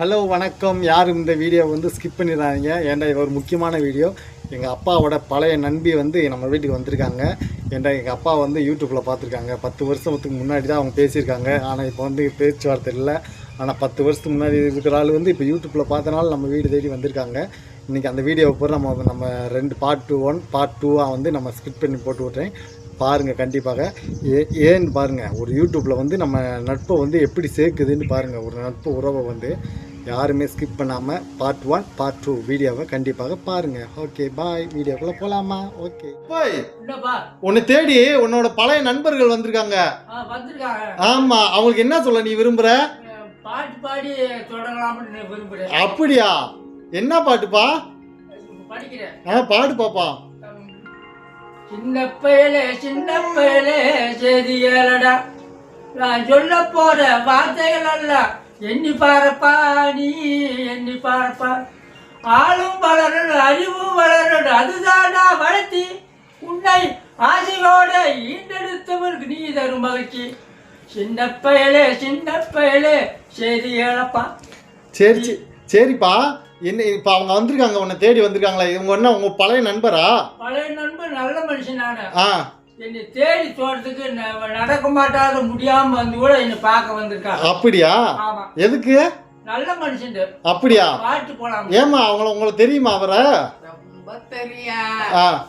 Hello வணக்கம். யாரும் இந்த வீடியோ வந்து ஸ்கிப் பண்ணிடுறாங்க ஏன்டா இது ஒரு முக்கியமான வீடியோ. எங்கள் அப்பாவோட பழைய நண்பி வந்து நம்ம வீட்டுக்கு வந்திருக்காங்க. ஏன்டா எங்கள் அப்பா வந்து யூடியூப்பில் பார்த்துருக்காங்க. பத்து வருஷத்துக்கு முன்னாடி தான் அவங்க பேசியிருக்காங்க. ஆனால் இப்போ வந்து பேச்சுவார்த்தை இல்லை. ஆனால் பத்து வருஷத்துக்கு முன்னாடி இருக்கிற ஆள் வந்து இப்போ யூடியூப்பில் பார்த்தனால நம்ம வீடு தேடி வந்திருக்காங்க. இன்றைக்கி அந்த வீடியோவை பூரா நம்ம நம்ம ரெண்டு பார்ட் டூ ஒன் பார்ட் டூவாக வந்து நம்ம ஸ்கிப் பண்ணி போட்டு விட்றேன் பாருங்கள் கண்டிப்பாக. ஏ ஏன்னு பாருங்கள் ஒரு யூடியூப்பில் வந்து நம்ம நட்பை வந்து எப்படி சேர்க்குதுன்னு பாருங்கள் ஒரு நட்பு உறவை வந்து யாருமே ஸ்கிப் பண்ணாமல் பார்ட் ஒன் பார்ட் டூ வீடியோவை கண்டிப்பாக பாருங்கள் ஓகே பாய் வீடியோக்குள்ளே போகலாமா ஓகே பாய் உன்னை தேடி உன்னோட பழைய நண்பர்கள் வந்திருக்காங்க. ஆமாம் அவங்களுக்கு என்ன சொல்ல நீ விரும்புகிற பாட்டு பாடி தொடங்கலாம்னு அப்படியா? என்ன பாட்டுப்பா? படிக்கிறேன். ஆ பாடு பாப்பா. சின்ன பயலே சின்ன பயலே செய்தி நான் சொல்ல போற வார்த்தைகள் அல்ல. எண்ணி பாரப்பா நீ எண்ணி பாரப்பா. ஆளும் வளரணும் அறிவும் வளரணும் அதுதானா வளர்த்தி. உன்னை ஆசையோட ஈண்டெடுத்தவருக்கு நீ தரும் மகிழ்ச்சி. சின்ன பயலே சின்ன பயலே செய்தி ஏழப்பா சரி சரி சரிப்பா. என்ன இப்போ அவங்க வந்திருக்காங்க உன்னை தேடி வந்திருக்காங்களா. இவங்க என்ன உங்கள் பழைய நண்பரா? பழைய நண்பன் நல்ல மனுஷனான ஆ. என்னை தேடி தோட்டத்துக்கு நடக்க மாட்டாத முடியாம வந்து கூட என்னை பார்க்க வந்திருக்காங்க அப்படியா? எதுக்கு? நல்ல மனுஷன் அப்படியா? பாட்டு போலாம்? ஏமா அவங்கள உங்களுக்கு தெரியுமா அவரை?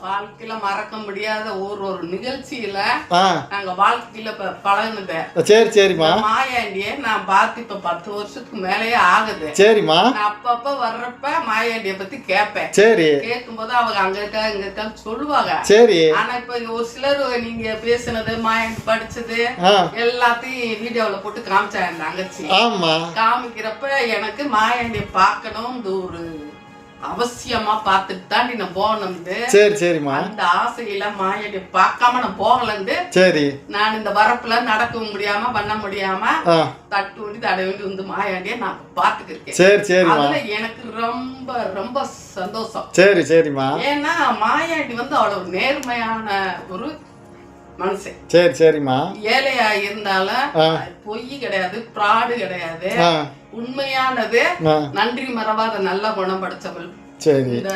வாழ்க்கையில மறக்க முடியாத ஒரு ஒரு நிகழ்ச்சியில நாங்க வாழ்க்கையில பழகுனது. சரி சரிம்மா. மாயாண்டிய நான் பார்த்து இப்ப பத்து வருஷத்துக்கு மேலேயே ஆகுது. சரிம்மா. அப்பப்ப வர்றப்ப மாயாண்டிய பத்தி கேட்பேன். சரி. கேட்கும்போது அவங்க அங்க இருக்கா இங்க இருக்கான்னு சொல்லுவாங்க. சரி. ஆனா இப்ப ஒரு சிலர் நீங்க பேசுனது மாயாண்டி படிச்சது எல்லாத்தையும் வீடியோல போட்டு காமிச்சாங்க என் தங்கச்சி. ஆமா. காமிக்கிறப்ப எனக்கு மாயாண்டிய பார்க்கணும் ஒரு அவசியமா பார்த்துட்டு தாண்டி நான் போனது சரி சரிம்மா. அந்த ஆசையில மாயாண்டிய பார்க்காம நான் போகலந்து சரி. நான் இந்த வரப்புல நடக்க முடியாம பண்ண முடியாம தட்டு வண்டி தடை வண்டி வந்து மாயாண்டிய நான் பார்த்துக்கிருக்கேன். சரி அதுல எனக்கு ரொம்ப ரொம்ப சந்தோஷம். சரி சரிம்மா. ஏன்னா மாயாண்டி வந்து அவ்வளவு நேர்மையான ஒரு மனுஷன். சரி சரிம்மா. ஏழையா இருந்தாலும். பொய் கிடையாது ப்ராடு கிடையாது. உண்மையானது. நன்றி மறவாத நல்ல குணம் படைச்சவள். சரி. இந்த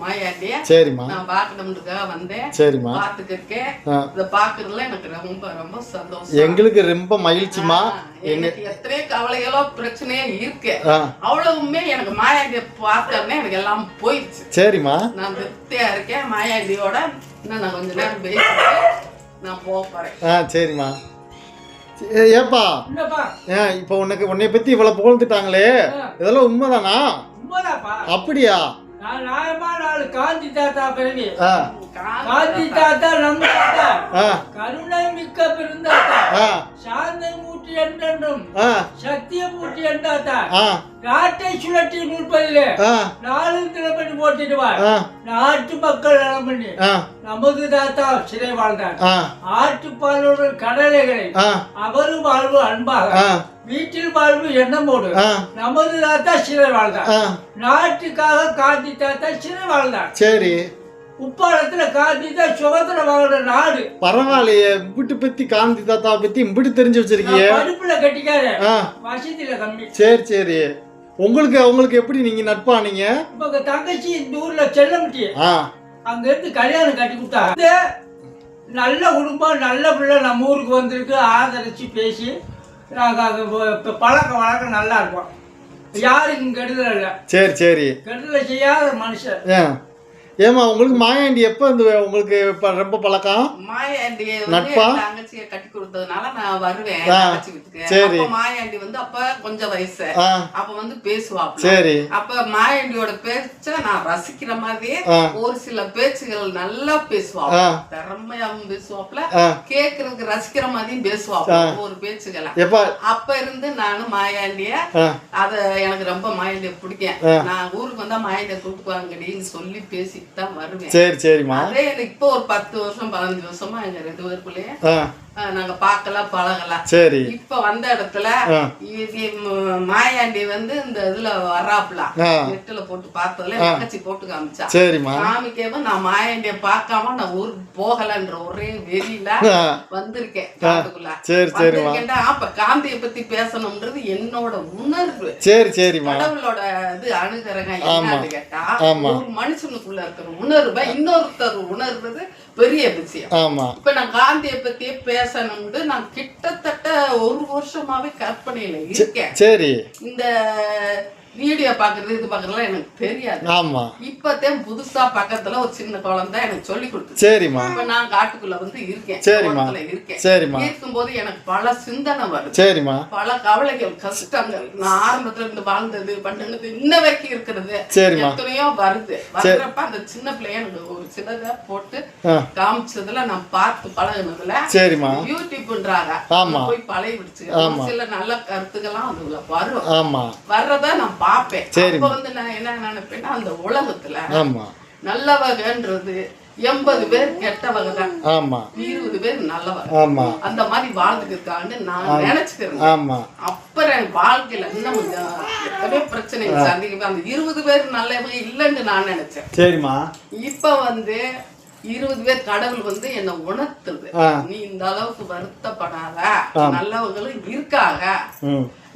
மாயாண்டிய சரிம்மா. நான் பார்க்கணும்ன்றதுக்காக வந்தேன். சரிம்மா. பார்த்துக்கிருக்கேன் இதை பார்க்கறதுல எனக்கு ரொம்ப ரொம்ப சந்தோஷம். எங்களுக்கு ரொம்ப மகிழ்ச்சிமா எனக்கு எத்தனையோ கவலைகளோ பிரச்சனையோ இருக்கு. அவ்வளவுமே எனக்கு மாயாண்டிய பார்த்தோன்னே எனக்கு எல்லாம் போயிடுச்சு. சரிம்மா. நான் திருப்தியா இருக்கேன். மாயாண்டியோட இன்னும் நான் கொஞ்ச நேரம் பேசிட்டு நான் போக போறேன். ஆ சரிம்மா. ஏப்பா. இப்போ உனக்கு உன்னை பத்தி இவ்வளவு புகழ்ந்துட்டாங்களே. இதெல்லாம் உண்மைதானா? அப்படியா? காந்தி தாத்தா பிறவி காந்தி தாத்தா நம்ம கருணை மிக்க பெருந்தாத்தா. மூட்டி என்றென்றும் மூட்டி என்றாத்தா ஆ. நாட்டை சுழற்றி முற்பதிலே ஆ. நாளும் தினப்படி போட்டிடுவார் நாட்டு மக்கள் நலம் பண்ணி நமது தாத்தா சிறை வாழ்ந்தார். ஆட்டுப்பாலோடு கடலைகளை அவரும் வாழ்வு அன்பாக வீட்டில் வாழ்வு எண்ணமோடு நமது தாத்தா சிறை வாழ்ந்தார். நாட்டுக்காக காந்தி தாத்தா சிறை வாழ்ந்தார். சரி. உப்பாளத்துல காந்தி தான் சுதந்திர வாழ்ற நாடு. பரவாயில்லையே இம்பிட்டு பத்தி காந்தி தாத்தா பத்தி இம்பிட்டு தெரிஞ்சு வச்சிருக்கீங்க படிப்புல கட்டிக்காரு ஆ. வசதியில கம்மி. சரி சரி. உங்களுக்கு உங்களுக்கு எப்படி நீங்க நட்பானீங்க எங்க தங்கச்சி இந்த ஊர்ல செல்லமுட்டி ஆ. அங்க இருந்து கல்யாணம் கட்டி இந்த நல்ல குடும்பம் நல்ல பிள்ளை நம்ம ஊருக்கு வந்திருக்கு. ஆதரிச்சு பேசி நாங்க அங்க இப்ப- இப்ப பழக்க வழக்கம் நல்லா இருக்கும். யாருக்கும் கெடுதல் இல்லை. சரி சரி. கெடுதலை செய்யாத மனுஷன். ஏமா உங்களுக்கு மாயாண்டி எப்போ இந்த உங்களுக்கு இப்போ ரொம்ப பழக்கம்? மாயாண்டி நட்பா? தங்கச்சியை கட்டி கொடுத்ததுனால நான் வருவேன் சரி. மாயாண்டி வந்து அப்ப கொஞ்சம் வயசு. அப்ப வந்து பேசுவாப்ல. சரி. அப்ப மாயாண்டியோட பேச்ச நான் ரசிக்கிற மாதிரியே. ஒரு சில பேச்சுகள் நல்லா பேசுவாப்ல. ஆ. திறமையாவும் பேசுவாப்ல. கேக்குறதுக்கு ரசிக்கிற மாதிரியும் பேசுவாப்ல ஒரு பேச்சுகளை. அப்ப இருந்து நானும் மாயாண்டிய அத எனக்கு ரொம்ப மாயாண்டிய பிடிக்கும். நான் ஊருக்கு வந்தா மாயாண்டிய கூப்பிடுவாங்கடின்னு சொல்லி பேசிட்டு தான் வருவேன். சரி சரிம்மா. அதே எனக்கு இப்போ ஒரு பத்து வருஷம் பதினஞ்சு வருஷமா எங்க ரெண்டு பேருக்குள்ளேயே. நாங்க பார்க்கலாம் பழகலாம். சரி. இப்ப வந்த இடத்துல மாயாண்டி வந்து இந்த இதுல வர்றாப்புல ஆ. நெட்டுல போட்டு பார்த்ததுல தங்கச்சி போட்டு காமிச்சா. சரிம்மா. காமிக்கவும் நான் மாயாண்டிய பார்க்காம நான் ஊருக்கு போகலன்ற ஒரே வெறியில ஆ. வந்திருக்கேன் காட்டுக்குள்ள. சரி சரிம்மா. அப்ப காந்தியை பத்தி பேசணும்ன்றது என்னோட உணர்வு. சரி சரிம்மா. கடவுளோட இது அணுகிறங்க என்னன்னு கேட்டா. ஒரு மனுஷனுக்குள்ள இருக்கிற உணர்வை இன்னொருத்தர் உணர்வது பெரிய விஷயம். இப்ப நான் காந்தியை பத்தியே பேசணும்னு நான் கிட்டத்தட்ட ஒரு வருஷமாவே கற்பனையில இருக்கேன் சரி. இந்த வீடியோ பாக்குறது இது பாக்குறதுலாம் எனக்கு தெரியாது. ஆமா. இப்பதான் புதுசா பக்கத்துல ஒரு சின்ன குழந்தை எனக்கு சொல்லி கொடுத்துச்சு. சரிம்மா. இப்ப நான் காட்டுக்குள்ள வந்து இருக்கேன். சரிம்மா. இருக்கேன். சரிம்மா. இருக்கும்போது எனக்கு பல சிந்தனை வருது. சரிம்மா. பல கவலைகள் கஷ்டங்கள். நான் ஆரம்பத்துல இருந்து வாழ்ந்தது பண்ணது இன்ன வரைக்கும் இருக்கிறது. சரிம்மா. எத்தனையோ வருது. வர்றப்ப அந்த சின்ன பிள்ளைய எனக்கு ஒரு சிலதை போட்டு காமிச்சதுல நான் பார்த்து பழகுனதுல சரிம்மா. யூடியூப்ன்றாங்க. ஆமா. போய் பழகி விடுச்சு சில நல்ல கருத்துக்கெல்லாம் அதுல வரும். ஆமா. வர்றத நான் பார்ப்பேன். அப்ப வந்து நான் என்ன நினைப்பேன்னா அந்த உலகத்துல ஆமா. நல்லவகன்றது எண்பது பேர் கெட்டவங்க தான். ஆமா. இருபது பேர் நல்லவங்க ஆமா. அந்த மாதிரி வாழ்ந்துட்டு இருக்காங்கன்னு நான் நினைச்சுக்கிறேன். ஆமா. அப்புறம் வாழ்க்கையில இன்னும் கொஞ்சம் எத்தனையோ பிரச்சனை. சந்திக்க அந்த இருபது பேர் நல்லவங்க இல்லைன்னு நான் நினைச்சேன். சரிம்மா. இப்ப வந்து இருபது பேர் கடவுள் வந்து என்னை உணர்த்துது. நீ இந்த அளவுக்கு வருத்தப்படாத. நல்லவங்களும் இருக்காங்க.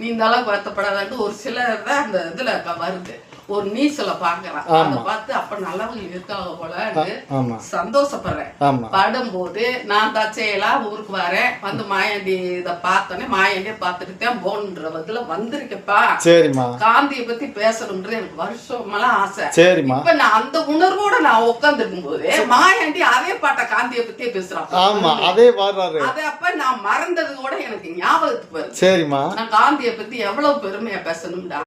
நீ இந்த அளவுக்கு வருத்தப்படாதன்னு ஒரு சிலர் தான் அந்த இதுல வருது. ஒரு நீச்சல பாக்குறான் அதை பார்த்து அப்ப நல்லவங்க இருக்காங்க ஆமா. சந்தோஷப்படுறேன். படும்போது நான் தச்சையெல்லாம் ஊருக்கு வரேன். வந்து மாயாண்டி இதை பார்த்தோன்னே மாயாண்டியை பார்த்துட்டு தான் போன்ற இதுல வந்திருக்கப்பா. சரிம்மா. காந்தியை பத்தி பேசணும்ன்றது எனக்கு வருஷமெல்லாம் ஆசை. சரிம்மா. இப்ப நான் அந்த உணர்வோட நான் உட்கார்ந்துருக்கும் போது மாயாண்டி அதே பாட்ட காந்தியை பத்தியே பேசுறான் ஆமா அதே பாடுறாரு. அது அப்ப நான் மறந்தது கூட எனக்கு ஞாபகத்துக்கு வருது. சரிம்மா. நான் காந்தியை பத்தி எவ்வளவு பெருமையா பேசணும்டா.